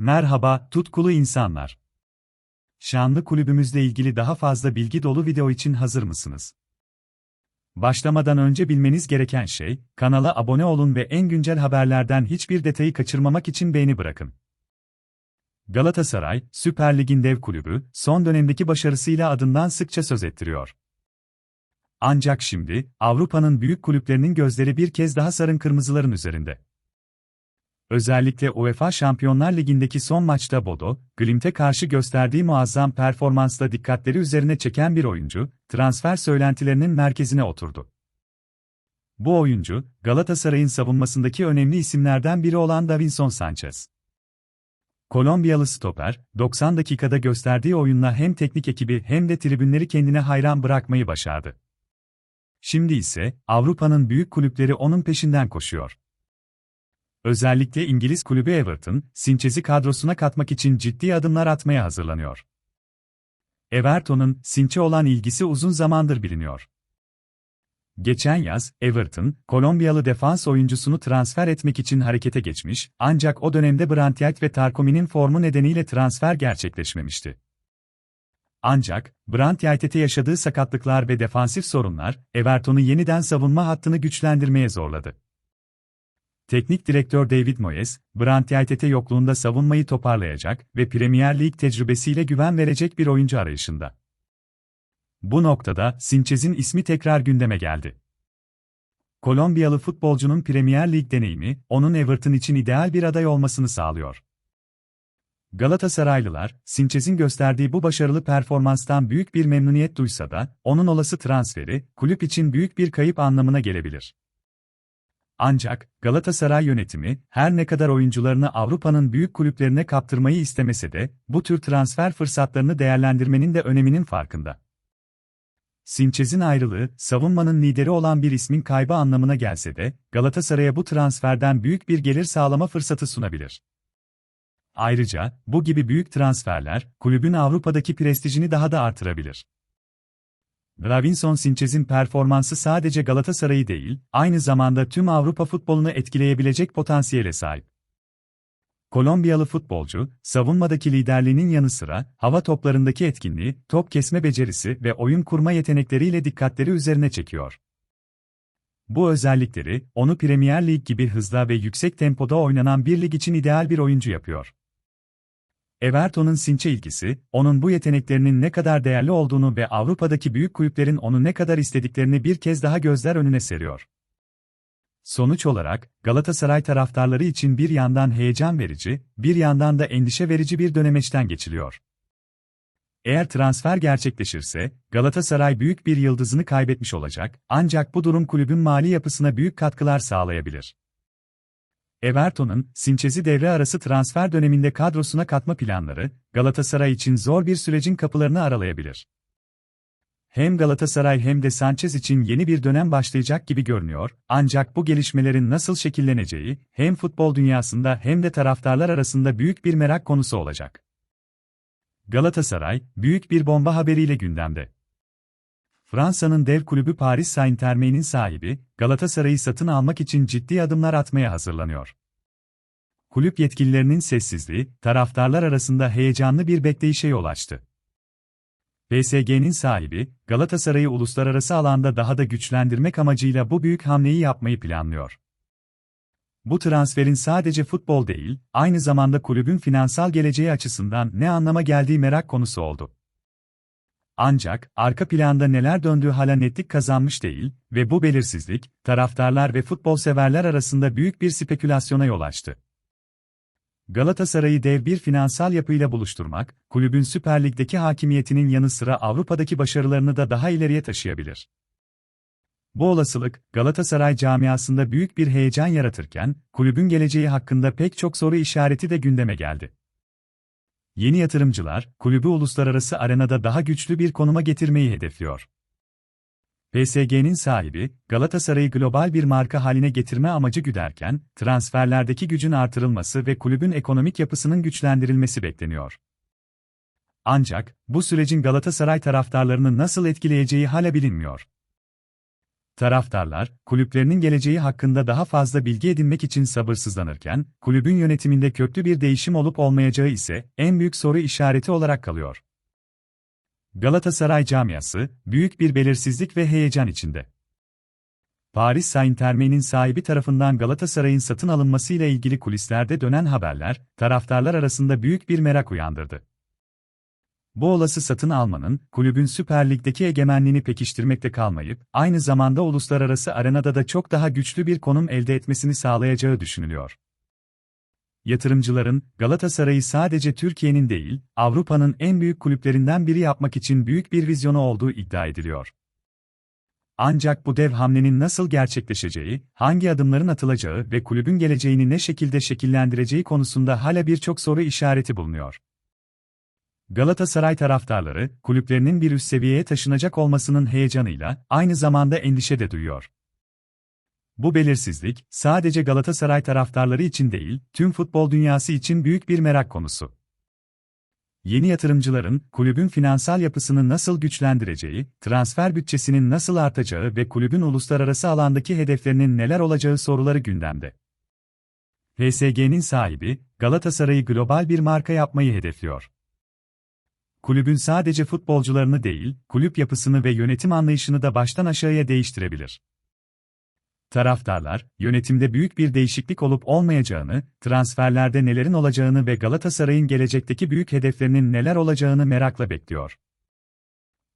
Merhaba, tutkulu insanlar. Şanlı kulübümüzle ilgili daha fazla bilgi dolu video için hazır mısınız? Başlamadan önce bilmeniz gereken şey, kanala abone olun ve en güncel haberlerden hiçbir detayı kaçırmamak için beğeni bırakın. Galatasaray, Süper Lig'in dev kulübü, son dönemdeki başarısıyla adından sıkça söz ettiriyor. Ancak şimdi, Avrupa'nın büyük kulüplerinin gözleri bir kez daha sarın kırmızıların üzerinde. Özellikle UEFA Şampiyonlar Ligi'ndeki son maçta Bodo, Glimt'e karşı gösterdiği muazzam performansla dikkatleri üzerine çeken bir oyuncu, transfer söylentilerinin merkezine oturdu. Bu oyuncu, Galatasaray'ın savunmasındaki önemli isimlerden biri olan Davinson Sanchez. Kolombiyalı stoper, 90 dakikada gösterdiği oyunla hem teknik ekibi hem de tribünleri kendine hayran bırakmayı başardı. Şimdi ise Avrupa'nın büyük kulüpleri onun peşinden koşuyor. Özellikle İngiliz kulübü Everton, Sinchez'i kadrosuna katmak için ciddi adımlar atmaya hazırlanıyor. Everton'un Sinch'e olan ilgisi uzun zamandır biliniyor. Geçen yaz, Everton, Kolombiyalı defans oyuncusunu transfer etmek için harekete geçmiş, ancak o dönemde Brandt ve Tarkomi'nin formu nedeniyle transfer gerçekleşmemişti. Ancak, Brandt yaşadığı sakatlıklar ve defansif sorunlar, Everton'u yeniden savunma hattını güçlendirmeye zorladı. Teknik direktör David Moyes, Brandt yokluğunda savunmayı toparlayacak ve Premier Lig tecrübesiyle güven verecek bir oyuncu arayışında. Bu noktada Sinchez'in ismi tekrar gündeme geldi. Kolombiyalı futbolcunun Premier Lig deneyimi, onun Everton için ideal bir aday olmasını sağlıyor. Galatasaraylılar, Sinchez'in gösterdiği bu başarılı performanstan büyük bir memnuniyet duysa da, onun olası transferi, kulüp için büyük bir kayıp anlamına gelebilir. Ancak, Galatasaray yönetimi, her ne kadar oyuncularını Avrupa'nın büyük kulüplerine kaptırmayı istemese de, bu tür transfer fırsatlarını değerlendirmenin de öneminin farkında. Sinchez'in ayrılığı, savunmanın lideri olan bir ismin kaybı anlamına gelse de, Galatasaray'a bu transferden büyük bir gelir sağlama fırsatı sunabilir. Ayrıca, bu gibi büyük transferler, kulübün Avrupa'daki prestijini daha da artırabilir. Davinson Sanchez'in performansı sadece Galatasaray'ı değil, aynı zamanda tüm Avrupa futbolunu etkileyebilecek potansiyele sahip. Kolombiyalı futbolcu, savunmadaki liderliğinin yanı sıra, hava toplarındaki etkinliği, top kesme becerisi ve oyun kurma yetenekleriyle dikkatleri üzerine çekiyor. Bu özellikleri, onu Premier Lig gibi hızla ve yüksek tempoda oynanan bir lig için ideal bir oyuncu yapıyor. Everton'un Sinç'e ilgisi, onun bu yeteneklerinin ne kadar değerli olduğunu ve Avrupa'daki büyük kulüplerin onu ne kadar istediklerini bir kez daha gözler önüne seriyor. Sonuç olarak, Galatasaray taraftarları için bir yandan heyecan verici, bir yandan da endişe verici bir dönemeçten geçiliyor. Eğer transfer gerçekleşirse, Galatasaray büyük bir yıldızını kaybetmiş olacak, ancak bu durum kulübün mali yapısına büyük katkılar sağlayabilir. Everton'un, Sinchez'i devre arası transfer döneminde kadrosuna katma planları, Galatasaray için zor bir sürecin kapılarını aralayabilir. Hem Galatasaray hem de Sanchez için yeni bir dönem başlayacak gibi görünüyor, ancak bu gelişmelerin nasıl şekilleneceği, hem futbol dünyasında hem de taraftarlar arasında büyük bir merak konusu olacak. Galatasaray, büyük bir bomba haberiyle gündemde. Fransa'nın dev kulübü Paris Saint-Germain'in sahibi, Galatasaray'ı satın almak için ciddi adımlar atmaya hazırlanıyor. Kulüp yetkililerinin sessizliği, taraftarlar arasında heyecanlı bir bekleyişe yol açtı. PSG'nin sahibi, Galatasaray'ı uluslararası alanda daha da güçlendirmek amacıyla bu büyük hamleyi yapmayı planlıyor. Bu transferin sadece futbol değil, aynı zamanda kulübün finansal geleceği açısından ne anlama geldiği merak konusu oldu. Ancak, arka planda neler döndüğü hala netlik kazanmış değil ve bu belirsizlik, taraftarlar ve futbol severler arasında büyük bir spekülasyona yol açtı. Galatasaray'ı dev bir finansal yapıyla buluşturmak, kulübün Süper Lig'deki hakimiyetinin yanı sıra Avrupa'daki başarılarını da daha ileriye taşıyabilir. Bu olasılık, Galatasaray camiasında büyük bir heyecan yaratırken, kulübün geleceği hakkında pek çok soru işareti de gündeme geldi. Yeni yatırımcılar, kulübü uluslararası arenada daha güçlü bir konuma getirmeyi hedefliyor. PSG'nin sahibi, Galatasaray'ı global bir marka haline getirme amacı güderken, transferlerdeki gücün artırılması ve kulübün ekonomik yapısının güçlendirilmesi bekleniyor. Ancak, bu sürecin Galatasaray taraftarlarını nasıl etkileyeceği hala bilinmiyor. Taraftarlar, kulüplerinin geleceği hakkında daha fazla bilgi edinmek için sabırsızlanırken, kulübün yönetiminde köklü bir değişim olup olmayacağı ise en büyük soru işareti olarak kalıyor. Galatasaray camiası, büyük bir belirsizlik ve heyecan içinde. Paris Saint-Germain'in sahibi tarafından Galatasaray'ın satın alınmasıyla ilgili kulislerde dönen haberler, taraftarlar arasında büyük bir merak uyandırdı. Bu olası satın almanın, kulübün Süper Lig'deki egemenliğini pekiştirmekte kalmayıp, aynı zamanda uluslararası arenada da çok daha güçlü bir konum elde etmesini sağlayacağı düşünülüyor. Yatırımcıların, Galatasaray'ı sadece Türkiye'nin değil, Avrupa'nın en büyük kulüplerinden biri yapmak için büyük bir vizyonu olduğu iddia ediliyor. Ancak bu dev hamlenin nasıl gerçekleşeceği, hangi adımların atılacağı ve kulübün geleceğini ne şekilde şekillendireceği konusunda hala birçok soru işareti bulunuyor. Galatasaray taraftarları, kulüplerinin bir üst seviyeye taşınacak olmasının heyecanıyla, aynı zamanda endişe de duyuyor. Bu belirsizlik, sadece Galatasaray taraftarları için değil, tüm futbol dünyası için büyük bir merak konusu. Yeni yatırımcıların, kulübün finansal yapısını nasıl güçlendireceği, transfer bütçesinin nasıl artacağı ve kulübün uluslararası alandaki hedeflerinin neler olacağı soruları gündemde. PSG'nin sahibi, Galatasaray'ı global bir marka yapmayı hedefliyor kulübün sadece futbolcularını değil, kulüp yapısını ve yönetim anlayışını da baştan aşağıya değiştirebilir. Taraftarlar, yönetimde büyük bir değişiklik olup olmayacağını, transferlerde nelerin olacağını ve Galatasaray'ın gelecekteki büyük hedeflerinin neler olacağını merakla bekliyor.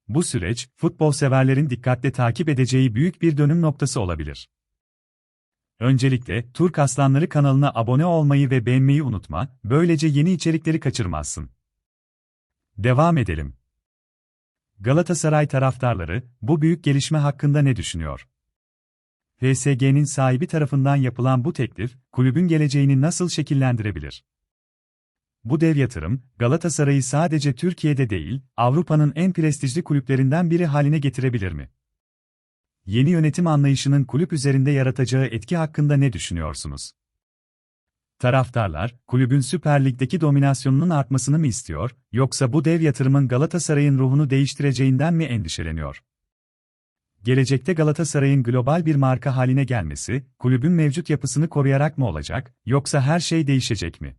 Bu süreç, futbol severlerin dikkatle takip edeceği büyük bir dönüm noktası olabilir. Öncelikle, Turk Aslanları kanalına abone olmayı ve beğenmeyi unutma, böylece yeni içerikleri kaçırmazsın. Devam edelim. Galatasaray taraftarları, bu büyük gelişme hakkında ne düşünüyor? PSG'nin sahibi tarafından yapılan bu teklif, kulübün geleceğini nasıl şekillendirebilir? Bu dev yatırım, Galatasaray'ı sadece Türkiye'de değil, Avrupa'nın en prestijli kulüplerinden biri haline getirebilir mi? Yeni yönetim anlayışının kulüp üzerinde yaratacağı etki hakkında ne düşünüyorsunuz? Taraftarlar, kulübün Süper Lig'deki dominasyonunun artmasını mı istiyor, yoksa bu dev yatırımın Galatasaray'ın ruhunu değiştireceğinden mi endişeleniyor? Gelecekte Galatasaray'ın global bir marka haline gelmesi, kulübün mevcut yapısını koruyarak mı olacak, yoksa her şey değişecek mi?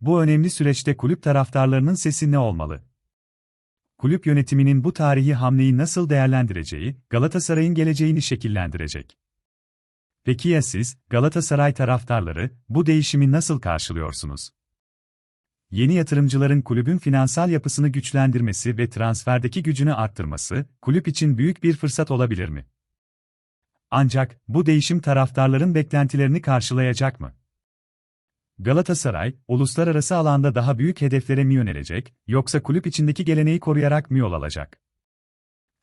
Bu önemli süreçte kulüp taraftarlarının sesi ne olmalı? Kulüp yönetiminin bu tarihi hamleyi nasıl değerlendireceği, Galatasaray'ın geleceğini şekillendirecek. Peki ya siz, Galatasaray taraftarları, bu değişimi nasıl karşılıyorsunuz? Yeni yatırımcıların kulübün finansal yapısını güçlendirmesi ve transferdeki gücünü arttırması, kulüp için büyük bir fırsat olabilir mi? Ancak, bu değişim taraftarların beklentilerini karşılayacak mı? Galatasaray, uluslararası alanda daha büyük hedeflere mi yönelecek, yoksa kulüp içindeki geleneği koruyarak mı yol alacak?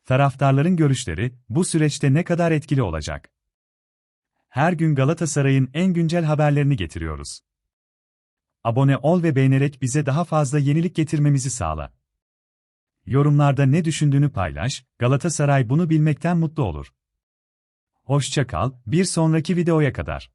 Taraftarların görüşleri, bu süreçte ne kadar etkili olacak? Her gün Galatasaray'ın en güncel haberlerini getiriyoruz. Abone ol ve beğenerek bize daha fazla yenilik getirmemizi sağla. Yorumlarda ne düşündüğünü paylaş, Galatasaray bunu bilmekten mutlu olur. Hoşça kal, bir sonraki videoya kadar.